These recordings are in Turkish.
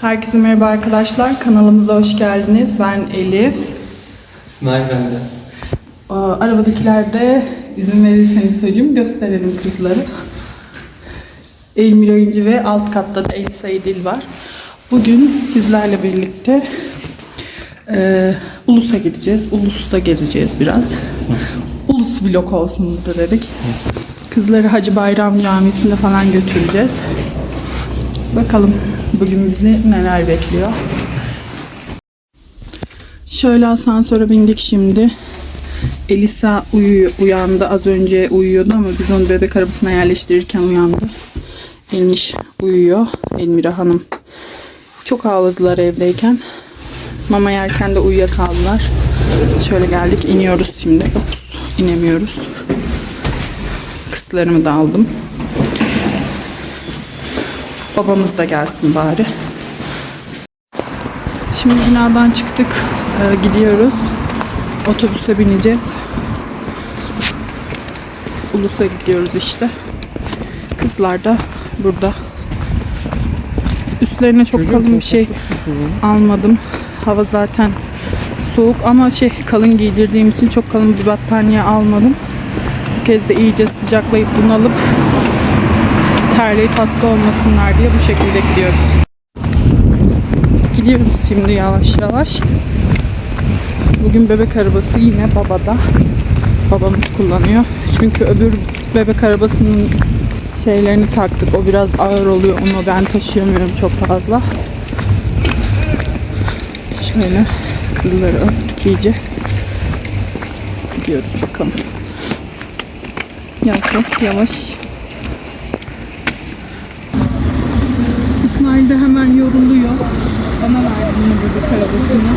Herkese merhaba arkadaşlar. Kanalımıza hoş geldiniz. Ben Elif. İsmail ben de. Ee, Arabadakiler de izin verirseniz söyleyeyim gösterelim kızları. Elmira İnci ve alt katta da Elisa İdil var. Bugün sizlerle birlikte e, Ulus'a gideceğiz. Ulus'ta gezeceğiz biraz. Ulus vlog olsun burada dedik. Kızları Hacı Bayram Camisi'nde falan götüreceğiz. Bakalım bugün bizi neler bekliyor. Şöyle asansöre bindik şimdi. Elisa uyuyor, uyandı. Az önce uyuyordu ama biz onu bebek arabasına yerleştirirken uyandı. Elmiş uyuyor. Elmira Hanım. Çok ağladılar evdeyken. Mama yerken de uyuyakaldılar. Şöyle geldik. iniyoruz şimdi. Ups, inemiyoruz. Kıslarımı da aldım. Babamız da gelsin bari. Şimdi binadan çıktık. Ee, gidiyoruz. Otobüse bineceğiz. Ulus'a gidiyoruz işte. Kızlar da burada. Üstlerine çok kalın bir şey almadım. Hava zaten soğuk ama şey kalın giydirdiğim için çok kalın bir battaniye almadım. Bu kez de iyice sıcaklayıp bunalıp terleyip hasta olmasınlar diye bu şekilde gidiyoruz. Gidiyoruz şimdi yavaş yavaş. Bugün bebek arabası yine babada. Babamız kullanıyor. Çünkü öbür bebek arabasının şeylerini taktık. O biraz ağır oluyor. Onu ben taşıyamıyorum çok fazla. Şöyle kızları öptük iyice. Gidiyoruz bakalım. Yavaş yavaş. İsmail hemen yoruluyor. Bana verdi yine bebek arabasını.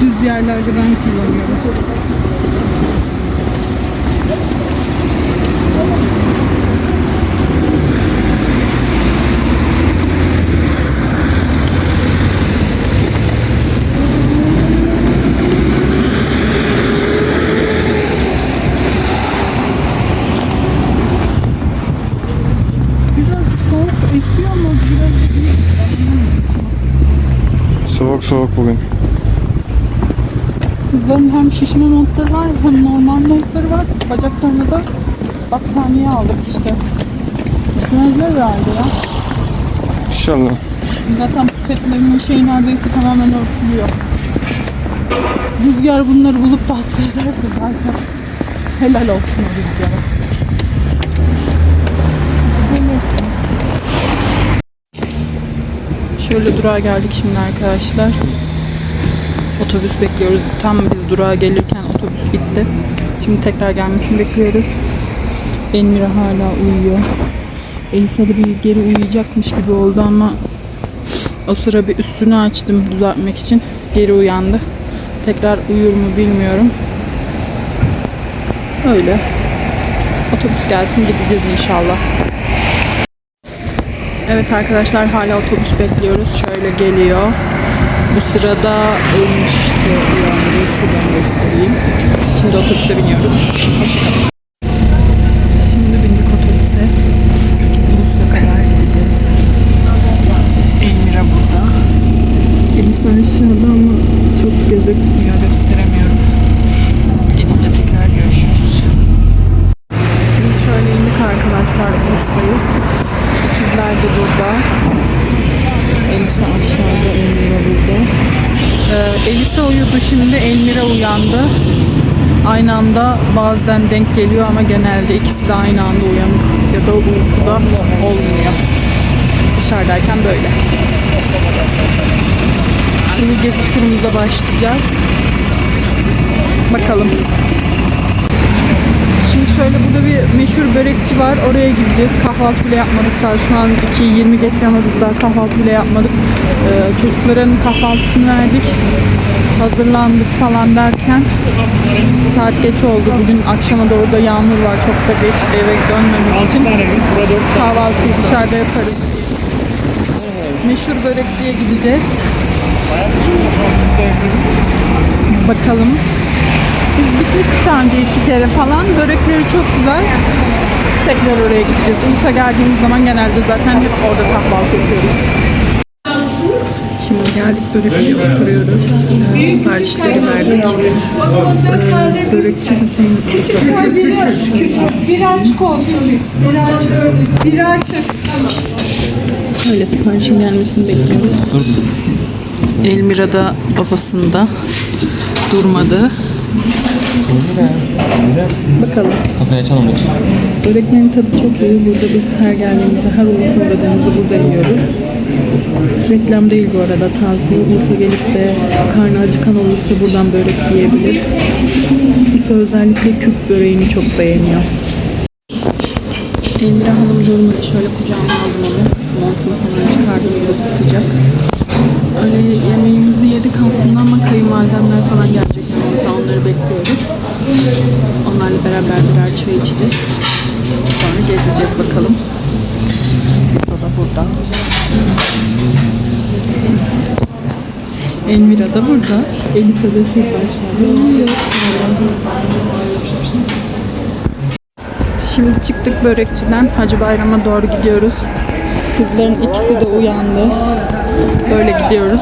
Düz yerlerde ben kullanıyorum. Biraz soğuk esiyor ama biraz da değil. Soğuk soğuk bugün. Kızların hem şişme montları var hem normal montları var. Bacaklarına da battaniye aldık işte. Üşümezler herhalde ya. İnşallah. Zaten pusetlerinin şeyi neredeyse tamamen örtülüyor. Rüzgar bunları bulup da hasta ederse zaten helal olsun o rüzgara. Gelirsin. Şöyle durağa geldik şimdi arkadaşlar. Otobüs bekliyoruz. Tam biz durağa gelirken otobüs gitti. Şimdi tekrar gelmesini bekliyoruz. Elmira hala uyuyor. Elisa da bir geri uyuyacakmış gibi oldu ama o sıra bir üstünü açtım düzeltmek için. Geri uyandı. Tekrar uyur mu bilmiyorum. Öyle. Otobüs gelsin gideceğiz inşallah. Evet arkadaşlar hala otobüs bekliyoruz. Şöyle geliyor. Bu sırada ölmüştü uyandı. Şuradan göstereyim. Şimdi otobüse biniyoruz. Hoşçakalın. Şimdi bindik otobüse. Ulus'a kadar gideceğiz. Elmira burada. Elisa aşağıda ama çok gözükmüyor. Gösteremiyorum. Gidince tekrar görüşürüz. Şimdi şöyle indik arkadaşlar. Ulus'tayız. Kızlar da burada. Elisa uyudu şimdi, Elmira uyandı. Aynı anda bazen denk geliyor ama genelde ikisi de aynı anda uyanık ya da uykuda olmuyor. Dışarıdayken böyle. Şimdi gezi turumuza başlayacağız. Bakalım. Burada bir meşhur börekçi var. Oraya gideceğiz. Kahvaltı bile yapmadık. Saat şu an 2.20 geçe ama biz daha kahvaltı bile yapmadık. Ee, çocukların kahvaltısını verdik. Hazırlandık falan derken saat geç oldu. Bugün akşama doğru da yağmur var. Çok da geç eve dönmemek için kahvaltıyı dışarıda yaparız. Meşhur börekçiye gideceğiz. Bakalım. Biz gitmiştik daha önce iki kere falan. Börekleri çok güzel. Tekrar oraya gideceğiz. Ulus'a geldiğimiz zaman genelde zaten hep orada kahvaltı yapıyoruz. geldik. Börekçiye oturuyoruz. Siparişleri verdik. Ee, Börekçi Hüseyin. Bir açık olsun. Bir açık. Bir açık. Öyle siparişin gelmesini bekliyoruz. Elmira da babasında durmadı. Bakalım. Kafayı açalım lütfen. Böreklerin tadı çok iyi. Burada biz her geldiğimizde, her ulus uğradığımızda burada yiyoruz. Reklam değil bu arada. Tavsiye olursa gelip de karnı acıkan olursa buradan börek yiyebilir. İse özellikle küp böreğini çok beğeniyor. Elmira Hanım durmadı. Şöyle kucağıma aldım onu. Montunu falan çıkardım. Burası sıcak. Öyle yemeğimizi yedik aslında ama kayınvalidemler falan gelecek yanımıza. Onları bekliyoruz. Onlarla beraber birer çay içeceğiz. Sonra gezeceğiz bakalım. Lisa da burada. Elmira da burada. Elisa da şu başlarda. Şimdi çıktık börekçiden. Hacı Bayram'a doğru gidiyoruz. Kızların ikisi de uyandı. Böyle gidiyoruz.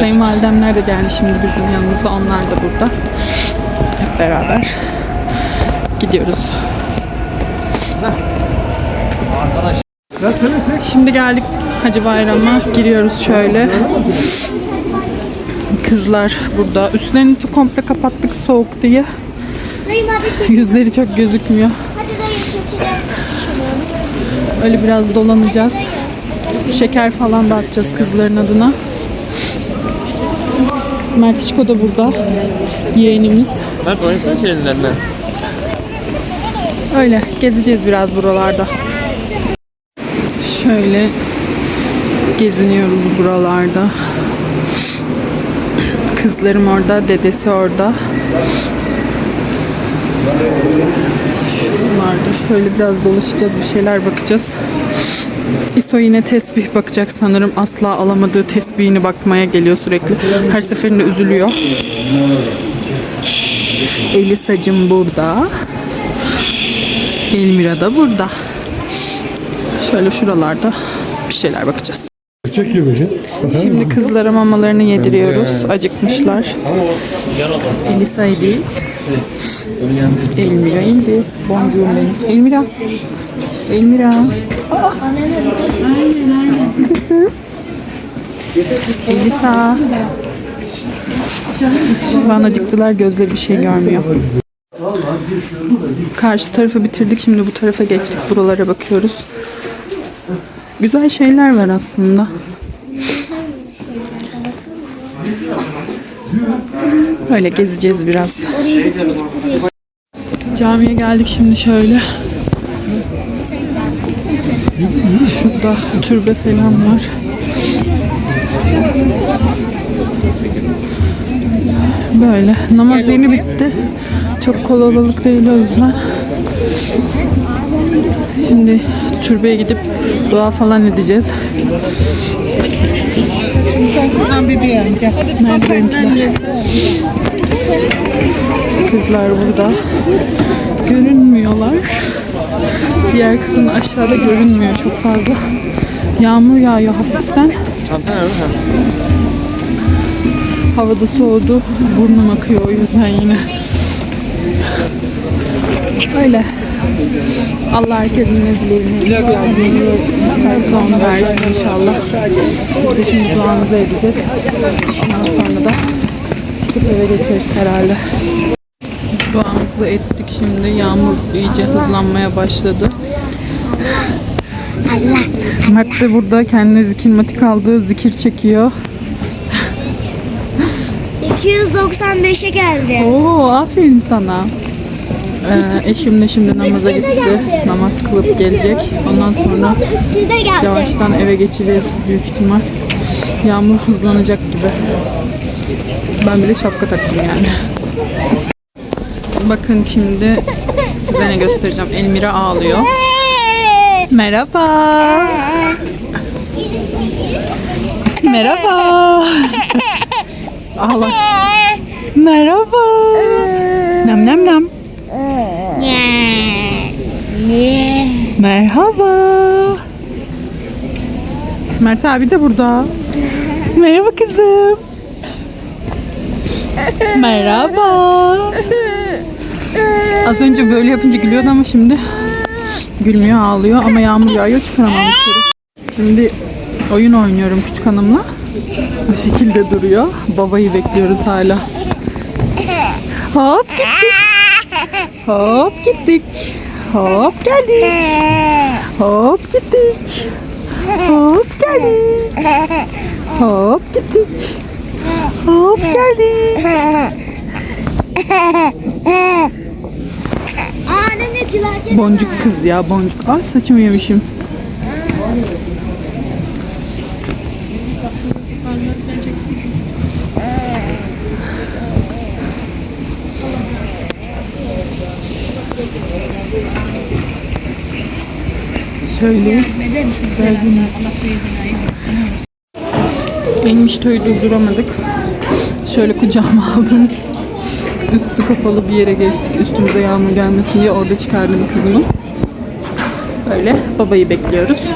Kayınvalidemler de geldi şimdi bizim yanımıza. Onlar da burada. Hep beraber gidiyoruz. Şimdi geldik Hacı Bayram'a. Giriyoruz şöyle. Kızlar burada. Üstlerini komple kapattık soğuk diye. Yüzleri çok gözükmüyor. Öyle biraz dolanacağız. Şeker falan dağıtacağız kızların adına. Mertişko da burada. Yeğenimiz. Mert oynasana. Öyle gezeceğiz biraz buralarda. Şöyle geziniyoruz buralarda. Kızlarım orada, dedesi orada. Şunlarda şöyle biraz dolaşacağız, bir şeyler bakacağız. İso yine tesbih bakacak sanırım. Asla alamadığı tesbihini bakmaya geliyor sürekli. Her seferinde üzülüyor. Elisacım burada. Elmira da burada. Şöyle şuralarda bir şeyler bakacağız. Şimdi kızlara mamalarını yediriyoruz. Acıkmışlar. Elisa'yı değil. Elmira ince. Boncuğum benim. Elmira. Elmira. Kızım. Elisa. Şu an acıktılar. Gözleri bir şey görmüyor. Karşı tarafı bitirdik. Şimdi bu tarafa geçtik. Buralara bakıyoruz. Güzel şeyler var aslında. Öyle gezeceğiz biraz. Camiye geldik şimdi şöyle. Şurada türbe falan var. Böyle. Namaz yeni bitti. Çok kalabalık değil o yüzden. Şimdi türbeye gidip dua falan edeceğiz. Benimkiler? Kızlar burada. Görünmüyorlar. Diğer kızın aşağıda görünmüyor çok fazla. Yağmur yağıyor hafiften. Çanta nerede? Ha. Havada soğudu. Burnum akıyor o yüzden yine. Öyle. Allah herkesin ne dileğini, ihtiyacını varsa onu versin inşallah. Biz de şimdi duamızı edeceğiz. Ondan sonra da çıkıp eve geçeriz herhalde. Duamızı ettik şimdi. Yağmur iyice hızlanmaya başladı. Mert de burada kendine zikirmatik aldığı zikir çekiyor. 295'e geldi. Oo aferin sana. Ee, eşim de şimdi namaza gitti. Namaz kılıp gelecek. Ondan sonra yavaştan eve geçeceğiz büyük ihtimal. Yağmur hızlanacak gibi. Ben bile şapka taktım yani. Bakın şimdi size ne göstereceğim. Elmira ağlıyor. Merhaba. Merhaba. Ağla. Merhaba. Nem nem nem. Merhaba. Mert abi de burada. Merhaba kızım. Merhaba. Az önce böyle yapınca gülüyordu ama şimdi gülmüyor ağlıyor ama yağmur yağıyor çıkaramam dışarı. Şimdi oyun oynuyorum küçük hanımla. Bu şekilde duruyor. Babayı bekliyoruz hala. Hop gittik. Hop gittik. Hop geldik. Hop gittik. Hop geldik. Hop gittik. Hop geldik. Boncuk kız ya boncuk. Ay saçımı yemişim. Şöyle. Benim iştoyu durduramadık. Şöyle kucağıma aldım. Üstü kapalı bir yere geçtik. Üstümüze yağmur gelmesin diye orada çıkardım kızımı. Böyle babayı bekliyoruz.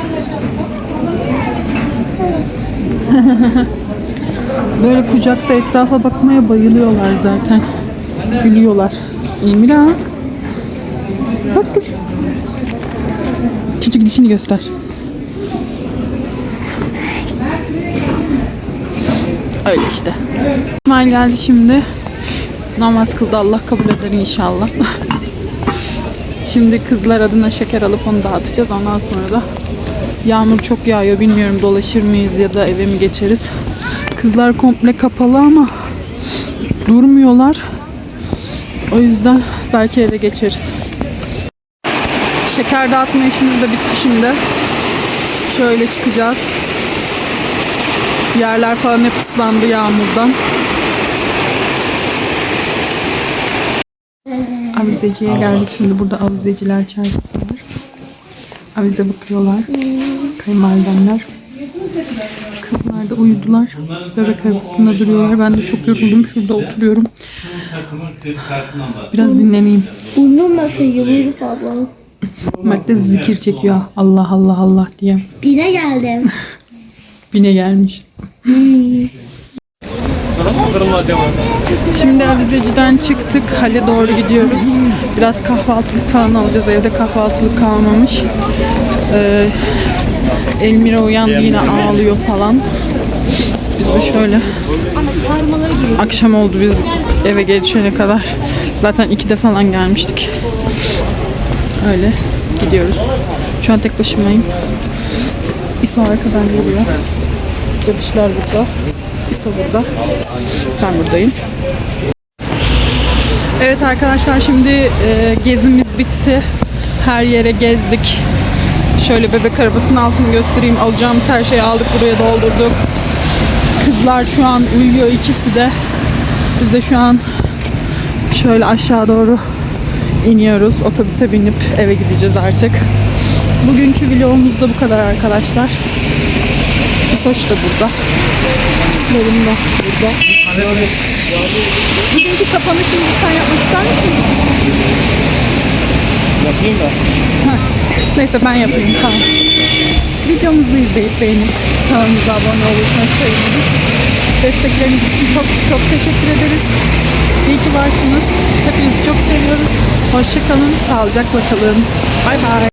Böyle kucakta etrafa bakmaya bayılıyorlar zaten. Gülüyorlar. İmra. Bak kız. Küçük dişini göster. Öyle işte. İsmail geldi şimdi. Namaz kıldı. Allah kabul eder inşallah. Şimdi kızlar adına şeker alıp onu dağıtacağız. Ondan sonra da yağmur çok yağıyor. Bilmiyorum dolaşır mıyız ya da eve mi geçeriz. Kızlar komple kapalı ama durmuyorlar. O yüzden belki eve geçeriz. Şeker dağıtma işimiz de bitti şimdi. Şöyle çıkacağız. Yerler falan hep ıslandı yağmurdan. Avizeciye geldik şimdi. Burada avizeciler çarşısı var. Avize bakıyorlar. Kayınvalidemler. Kızlar da uyudular. Bebek arabasında duruyorlar. Ben de çok yoruldum. Şurada oturuyorum. Biraz dinleneyim. Uyumasın yumruk abla. Mert de zikir çekiyor. Allah Allah Allah diye. Bine geldim. Bine gelmiş. Şimdi avizeciden çıktık. Hale doğru gidiyoruz. Biraz kahvaltılık falan alacağız. Evde kahvaltılık kalmamış. Ee, Elmira uyandı yine ağlıyor falan. Biz de şöyle akşam oldu biz eve geçene kadar. Zaten ikide falan gelmiştik. Öyle gidiyoruz. Şu an tek başımayım. İsa arkadan geliyor. Bebişler burada. İsa burada. Ben buradayım. Evet arkadaşlar şimdi e, gezimiz bitti. Her yere gezdik. Şöyle bebek arabasının altını göstereyim. Alacağımız her şeyi aldık buraya doldurduk. Kızlar şu an uyuyor ikisi de. Biz de şu an şöyle aşağı doğru iniyoruz. Otobüse binip eve gideceğiz artık. Bugünkü vlogumuz da bu kadar arkadaşlar. İsoş da burada. Slalom da burada. Bugünkü kapanışını sen yapmak ister misin? Yapayım da. Neyse ben yapayım tamam. Videomuzu izleyip beğenip kanalımıza abone olursanız seviniriz. Destekleriniz için çok çok teşekkür ederiz. İyi ki varsınız. Hepinizi çok seviyoruz. Hoşçakalın, sağlıcakla kalın. Bay bay.